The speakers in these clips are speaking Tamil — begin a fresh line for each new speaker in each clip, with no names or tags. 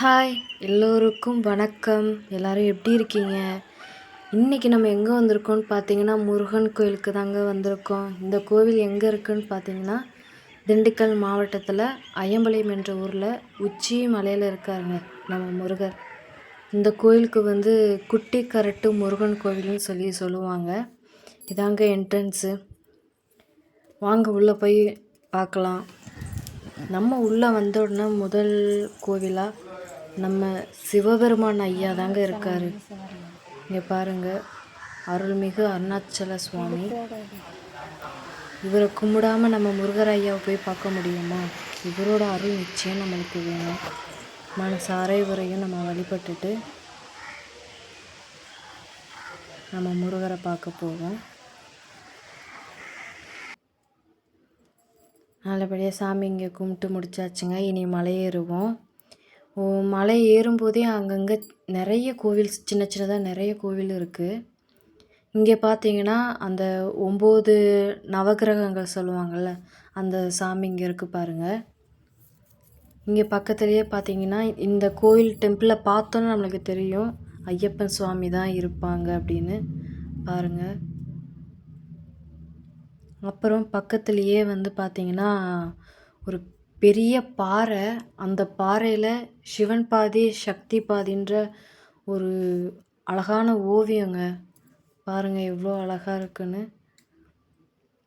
ஹாய் எல்லோருக்கும் வணக்கம். எல்லோரும் எப்படி இருக்கீங்க? இன்றைக்கி நம்ம எங்கே வந்திருக்கோம்னு பார்த்தீங்கன்னா முருகன் கோயிலுக்கு தாங்க வந்திருக்கோம். இந்த கோவில் எங்கே இருக்குதுன்னு பார்த்தீங்கன்னா திண்டுக்கல் மாவட்டத்தில் அய்யம்பாளையம் என்ற ஊரில் உச்சி மலையில் இருக்காருங்க நம்ம முருகர். இந்த கோயிலுக்கு வந்து குட்டி கரட்டு முருகன் கோவில்னு சொல்லி சொல்லுவாங்க. இதாங்க என்ட்ரன்ஸு வாங்க உள்ளே போய் பார்க்கலாம் நம்ம உள்ளே வந்த உடனே முதல் கோவிலாக நம்ம சிவபெருமான் ஐயா தாங்க இருக்கார். இங்கே பாருங்கள் அருள்மிகு அருணாச்சல சுவாமி. இவரை கும்பிடாம நம்ம முருகர் ஐயாவை போய் பார்க்க முடியுமா? இவரோட அருள் நிச்சயம் நம்மளுக்கு வேணும். மனசார இவரையும் நம்ம வழிபட்டுட்டு நம்ம முருகரை பார்க்க போவோம். நல்லபடியாக சாமி இங்கே கும்பிட்டு முடிச்சாச்சுங்க. இனி மலையேறுவோம் மலை ஏறும்போதே அங்கங்கே நிறைய கோவில் சின்ன சின்னதாக நிறைய கோவில் இருக்குது இங்கே பார்த்தீங்கன்னா அந்த ஒம்பது நவகிரகங்கள் சொல்லுவாங்கள்ல அந்த சாமி இங்கே இருக்குது பாருங்கள் இங்கே பக்கத்துலேயே பார்த்தீங்கன்னா இந்த கோயில் டெம்பிளை பார்த்தோன்னு நம்மளுக்கு தெரியும் ஐயப்பன் சுவாமி தான் இருப்பாங்க அப்படின்னு. பாருங்கள் அப்புறம் பக்கத்துலேயே வந்து பார்த்தீங்கன்னா ஒரு பெரிய பாறை அந்த பாறையில் சிவன் பாதி சக்தி பாதின்ற ஒரு அழகான ஓவியங்க. பாருங்கள் எவ்வளோ அழகாக இருக்குன்னு.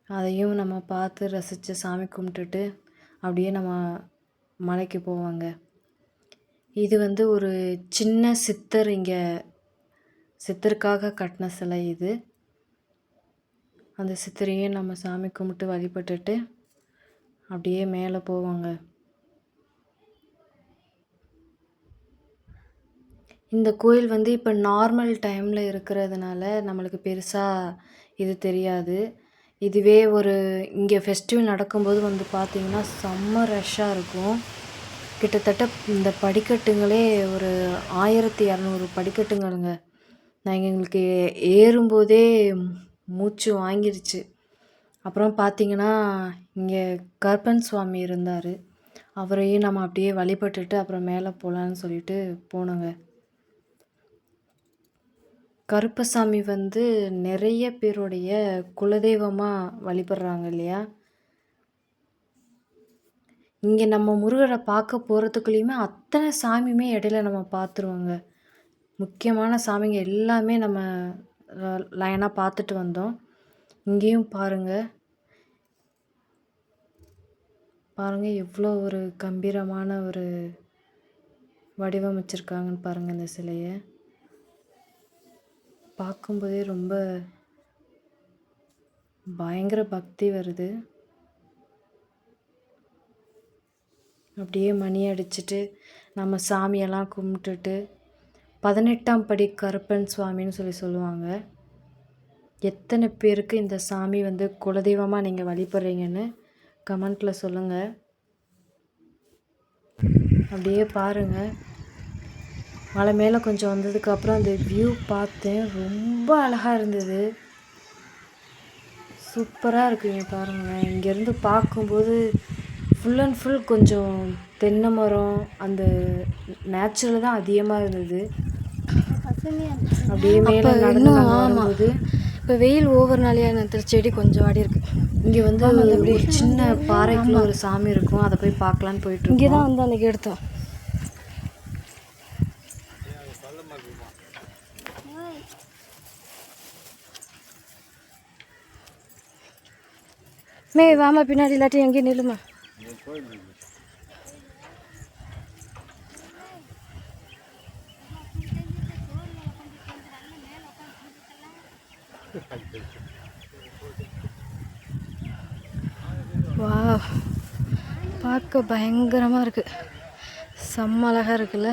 அதையும் நம்ம பார்த்து ரசித்து சாமி கும்பிட்டுட்டு அப்படியே நம்ம மலைக்கு போவாங்க. இது வந்து ஒரு சின்ன சித்தர் இங்கே சித்தருக்காக கட்டின சிலை இது. அந்த சித்தரையே நம்ம சாமி கும்பிட்டு வழிபட்டுட்டு அப்படியே மேலே போவாங்க. இந்த கோயில் வந்து இப்போ நார்மல் டைமில் இருக்கிறதுனால நம்மளுக்கு பெருசாக இது தெரியாது. இதுவே ஒரு இங்கே ஃபெஸ்டிவல் நடக்கும்போது வந்து பார்த்திங்கன்னா செம்ம ரஷ்ஷாக இருக்கும். கிட்டத்தட்ட இந்த படிக்கட்டுங்களே ஒரு ஆயிரத்தி இரநூறு படிக்கட்டுங்களுங்க. நான் எங்களுக்கு ஏறும்போதே மூச்சு வாங்கிருச்சு. அப்புறம் பார்த்தீங்கன்னா இங்கே கருப்பன் சுவாமி இருந்தார். அவரையும் நம்ம அப்படியே வழிபட்டுட்டு அப்புறம் மேலே போகலான்னு சொல்லிட்டு போனோங்க. கருப்பசாமி வந்து நிறைய பேருடைய குலதெய்வமாக வழிபடுறாங்க இல்லையா? இங்கே நம்ம முருகரை பார்க்க போகிறதுக்குள்ளேயுமே அத்தனை சாமியுமே இடையில நம்ம பார்த்துருவோங்க. முக்கியமான சாமிங்க எல்லாமே நம்ம லைனாக பார்த்துட்டு வந்தோம். இங்கேயும் பாருங்கள் பாருங்கள் எவ்வளோ ஒரு கம்பீரமான ஒரு வடிவமைச்சிருக்காங்கன்னு பாருங்கள் இந்த சிலையை. பார்க்கும்போதே ரொம்ப பயங்கர பக்தி வருது. அப்படியே மணி அடிச்சுட்டு நம்ம சாமியெல்லாம் கும்பிட்டுட்டு பதினெட்டாம் படி கருப்பன் சுவாமின்னு சொல்லி சொல்லுவாங்க. எத்தனை பேருக்கு இந்த சாமி வந்து குலதெய்வமாக நீங்கள் வழிபடுறீங்கன்னு கமெண்ட்டில் சொல்லுங்கள் அப்படியே பாருங்கள் மலை மேலே கொஞ்சம் வந்ததுக்கப்புறம் அந்த வியூ பார்த்தேன். ரொம்ப அழகாக இருந்தது. சூப்பராக இருக்குங்க பாருங்களேன். இங்கேருந்து பார்க்கும்போது ஃபுல் அண்ட் ஃபுல் கொஞ்சம் தென்னை மரம் அந்த நேச்சுரல் தான் அதிகமாக இருந்தது. அப்படியே மேலே நடந்து வரும்போது
இப்போ வெயில் ஓவர்னாலே அந்த செடி கொஞ்சம் வாடி இருக்கு.
இங்கே வந்து ஒரு சின்ன பாறைக்குள்ள ஒரு சாமி இருக்கும். அதை போய் பார்க்கலான்னு போயிட்டு
இங்கே தான் வந்து அன்றைக்கி எடுத்தோம். மே வாமா பின்னாடி இல்லாட்டி எங்கேயும் நில்லுமா? வா பார்க்க பயங்கரமாக இருக்குது செம்ம அழகாக இருக்குல்ல?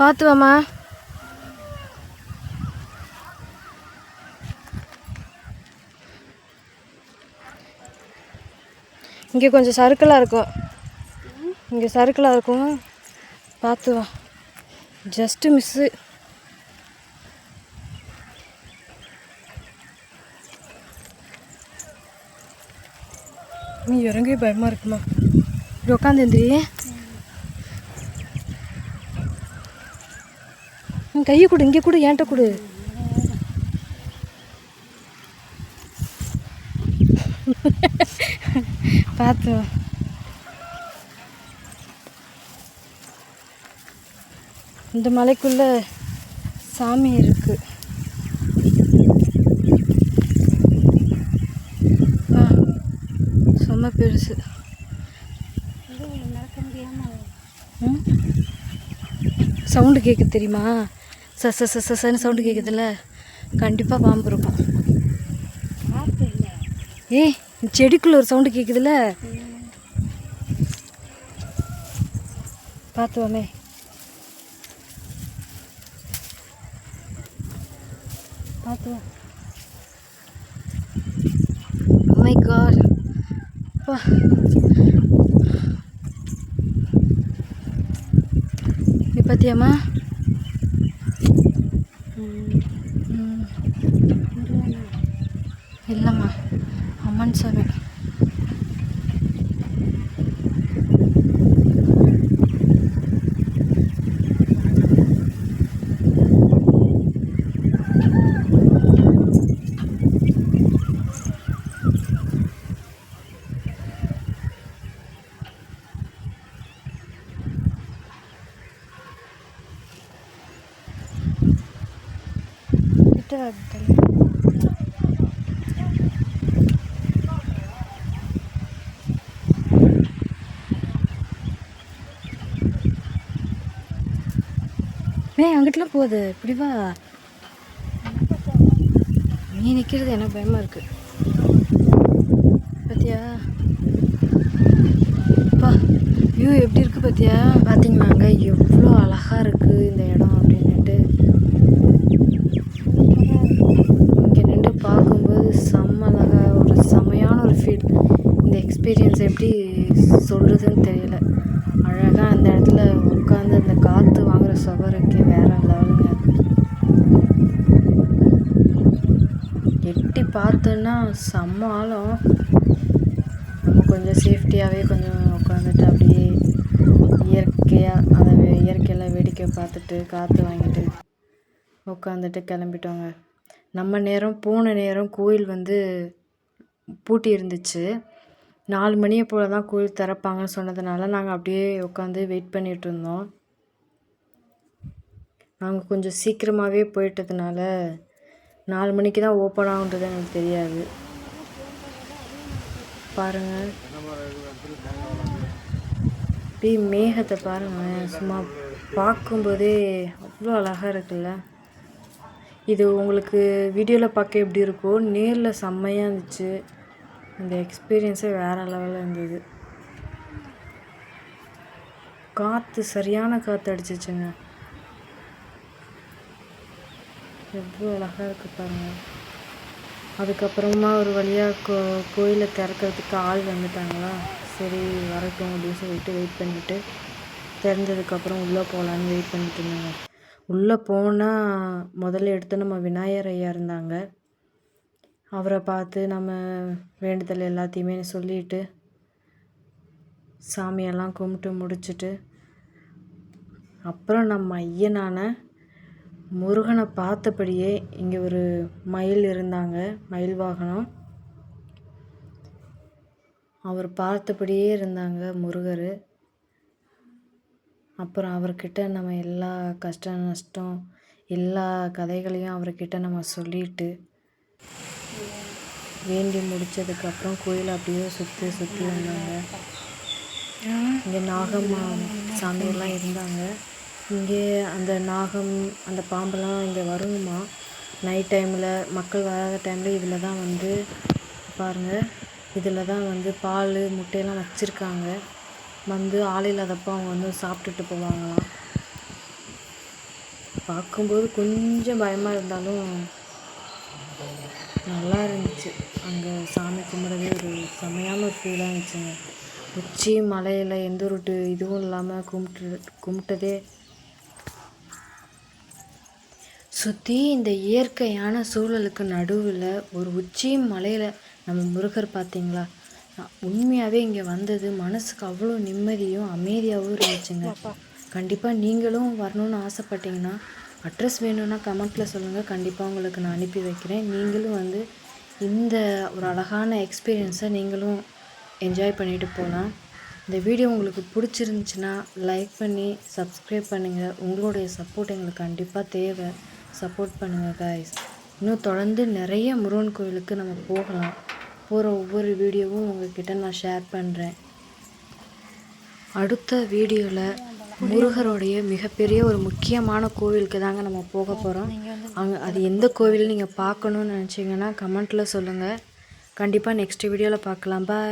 பார்த்து வாமா இங்கே கொஞ்சம் சறுக்கலாக இருக்கும். இங்கே சறுக்கலாக இருக்கும். பார்த்து வா ஜஸ்ட்டு மிஸ்ஸு நீ இறங்கவே பயமாக இருக்குமா? இப்படி உட்காந்து கையை கொடு இங்கே கொடு ஏன்ட்ட கொடு. பார்த்து. இந்த மலைக்குள்ள சாமி இருக்கு. ஆ, செம்ம பெருசு. சவுண்டு கேட்குது தெரியுமா? ச ச ச சன்னு சவுண்டு கேட்குதுல்ல கண்டிப்பாக பாம்பு இருக்கும். ஏய் இந்த செடிக்குள்ள ஒரு சவுண்டு கேட்குதுல்ல பார்த்துவோமே பார்த்துவோம் oh பார்த்து மை காட் நீ பார்த்தியாம்மா ம். இல்லைம்மா அம்மன் சாமி. கிட்ட ஏன் அங்கிட்டலாம் போகுது. இப்படிவா நீ நிற்கிறது எனக்கு பயமாக இருக்கு. பார்த்தியா அப்பா வியூ எப்படி இருக்குது பார்த்தியா
பார்த்தீங்கன்னாங்க எவ்வளோ அழகாக இருக்குது இந்த இடம் அப்படின்னுட்டு. இங்கே நின்று பார்க்கும்போது செம்ம அழகாக ஒரு செமையான ஒரு ஃபீல் இந்த எக்ஸ்பீரியன்ஸ் எப்படி சொல்கிறதுன்னு தெரியல. அழகாக அந்த இடத்துல உட்காந்து அந்த காற்று வாங்குற சுவருக்கே வேறு லெவலுங்க. எட்டி பார்த்தோன்னா செம்ம ஆழம். நம்ம கொஞ்சம் சேஃப்டியாகவே கொஞ்சம் உட்காந்துட்டு அப்படியே இயற்கையாக அதை இயற்கையெல்லாம் வேடிக்கை பார்த்துட்டு காற்று வாங்கிட்டு உட்காந்துட்டு கிளம்பிட்டோங்க. நம்ம நேரம் போன நேரம் கோயில் வந்து பூட்டி இருந்துச்சு நாலு மணியை போல் தான் கோயில் திறப்பாங்கன்னு சொன்னதுனால நாங்கள் அப்படியே உட்காந்து வெயிட் பண்ணிகிட்ருந்தோம் இருந்தோம். நாங்கள் கொஞ்சம் சீக்கிரமாகவே போயிட்டதுனால நாலு மணிக்கு தான் ஓப்பன் ஆகுன்றது எனக்கு தெரியாது. பாருங்கள் அப்படியே மேகத்தை பாருங்கள் சும்மா பார்க்கும்போதே அவ்வளோ அழகாக இருக்குல்ல. இது உங்களுக்கு வீடியோவில் பார்க்க எப்படி இருக்கோ நேரில் செம்மையாக இருந்துச்சு. அந்த எக்ஸ்பீரியன்ஸே வேறு லெவலில் இருந்தது. காற்று சரியான காற்று அடிச்சிச்சுங்க. எவ்வளோ அழகாக இருக்குது பாருங்கள் அதுக்கப்புறமா ஒரு வழியாக கோ கோயிலை திறக்கிறதுக்கு ஆள் வந்துட்டாங்களா? சரி வரட்டும் அப்படின்னு சொல்லிட்டு வெயிட் பண்ணிவிட்டு திறந்ததுக்கப்புறம் உள்ளே போகலான்னு வெயிட் பண்ணிட்டு இருந்தாங்க. உள்ளே போனால் முதல்ல எடுத்து நம்ம விநாயகர் ஐயா இருந்தாங்க. அவரை பார்த்து நம்ம வேண்டுதல் எல்லாத்தையுமே சொல்லிட்டு சாமியெல்லாம் கும்பிட்டு முடிச்சுட்டு அப்புறம் நம்ம ஐயனான முருகனை பார்த்தபடியே இங்கே ஒரு மயில் இருந்தாங்க மயில் வாகனம். அவர் பார்த்தபடியே இருந்தாங்க முருகர். அப்புறம் அவர்கிட்ட நம்ம எல்லா கஷ்ட நஷ்டம் எல்லா கதைகளையும் அவர்கிட்ட நம்ம சொல்லிட்டு வேண்டி முடிச்சதுக்கப்புறம் கோயில் அப்படியே சுற்றி சுற்றி வந்தாங்க. இங்கே நாகம்மா சாமியெல்லாம் இருந்தாங்க. இங்கே அந்த நாகம் அந்த பாம்பெல்லாம் இங்கே வருங்கம்மா நைட் டைமில் மக்கள் வராத டைமில் இதில் தான் வந்து பாருங்கள் இதில் தான் வந்து பால் முட்டையெல்லாம் வச்சுருக்காங்க. வந்து ஆள் இல்லாதப்போ அவங்க வந்து சாப்பிட்டுட்டு போவாங்களாம். பார்க்கும்போது கொஞ்சம் பயமாக இருந்தாலும் நல்லா இருந்துச்சு அங்கே சாமி கும்பிடவே ஒரு செமையான ஒரு ஃபீலாக இருந்துச்சுங்க உச்சி மலையில் எந்த ஒரு இதுவும் இல்லாமல் கும்பிட்டு கும்பிட்டதே. சுற்றி இந்த இயற்கையான சூழலுக்கு நடுவில் ஒரு உச்சி மலையில் நம்ம முருகர் பார்த்தீங்களா உண்மையாகவே இங்கே வந்தது மனசுக்கு அவ்வளோ நிம்மதியும் அமைதியாகவும் இருந்துச்சுங்க. கண்டிப்பாக நீங்களும் வரணும்னு ஆசைப்பட்டீங்கன்னா அட்ரஸ் வேணும்னா கமெண்ட்டில் சொல்லுங்கள் கண்டிப்பாக உங்களுக்கு நான் அனுப்பி வைக்கிறேன். நீங்களும் வந்து இந்த ஒரு அழகான எக்ஸ்பீரியன்ஸை நீங்களும் என்ஜாய் பண்ணிட்டு போகலாம் இந்த வீடியோ உங்களுக்கு பிடிச்சிருந்துச்சுன்னா லைக் பண்ணி சப்ஸ்கிரைப் பண்ணுங்கள் உங்களுடைய சப்போர்ட் எங்களுக்கு கண்டிப்பாக தேவை. சப்போர்ட் பண்ணுங்கள் கைஸ் இன்னும் தொடர்ந்து நிறைய முருகன் கோயிலுக்கு நம்ம போகலாம். போகிற ஒவ்வொரு வீடியோவும் உங்ககிட்ட நான் ஷேர் பண்ணுறேன் அடுத்த வீடியோவில் முருகருடைய மிகப்பெரிய ஒரு முக்கியமான கோவிலுக்கு தாங்க நம்ம போக போகிறோம் அங்கே அது எந்த கோவில் நீங்கள் பார்க்கணுன்னு நினச்சிங்கன்னா கமெண்ட்டில் சொல்லுங்கள் கண்டிப்பாக நெக்ஸ்ட் வீடியோவில் பார்க்கலாம். பாய்